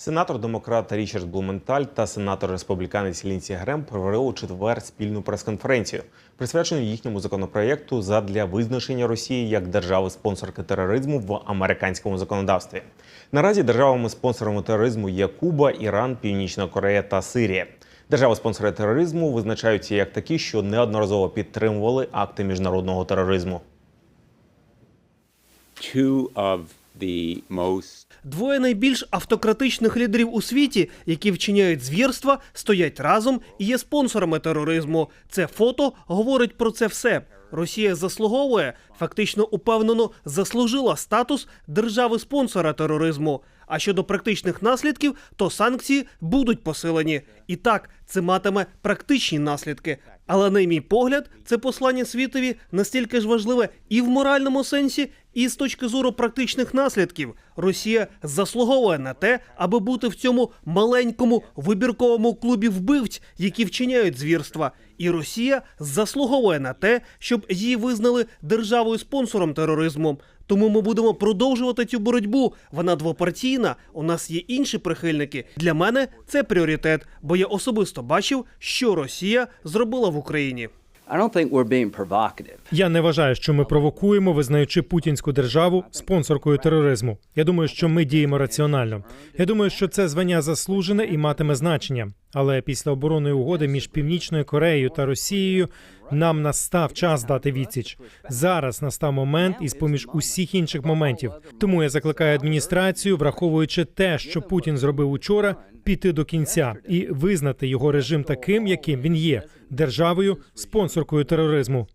Сенатор демократ Річард Блументаль та сенатор республіканець Лінсі Грем провели у четвер спільну прес-конференцію, присвячену їхньому законопроєкту задля визначення Росії як держави-спонсорки тероризму в американському законодавстві. Наразі державами-спонсорами тероризму є Куба, Іран, Північна Корея та Сирія. Держави-спонсори тероризму визначаються як такі, що неодноразово підтримували акти міжнародного тероризму. two of Двоє найбільш автократичних лідерів у світі, які вчиняють звірства, стоять разом і є спонсорами тероризму. Це фото говорить про це все. Росія заслуговує, фактично упевнено заслужила статус держави-спонсора тероризму. А щодо практичних наслідків, то санкції будуть посилені. І так, це матиме практичні наслідки. Але, на мій погляд, це послання світові настільки ж важливе і в моральному сенсі, і з точки зору практичних наслідків. Росія заслуговує на те, аби бути в цьому маленькому вибірковому клубі вбивць, які вчиняють звірства. І Росія заслуговує на те, щоб її визнали державою спонсором тероризму. Тому ми будемо продовжувати цю боротьбу. Вона двопартійна. У нас є інші прихильники. Для мене це пріоритет, бо я особисто бачив, що Росія зробила в Україні. Я не вважаю, що ми провокуємо, визнаючи путінську державу спонсоркою тероризму. Я думаю, що ми діємо раціонально. Я думаю, що це звання заслужене і матиме значення. Але після оборонної угоди між Північною Кореєю та Росією нам настав час дати відсіч. Зараз настав момент із поміж усіх інших моментів. Тому я закликаю адміністрацію, враховуючи те, що Путін зробив учора, піти до кінця і визнати його режим таким, яким він є державою спонсоркою тероризму.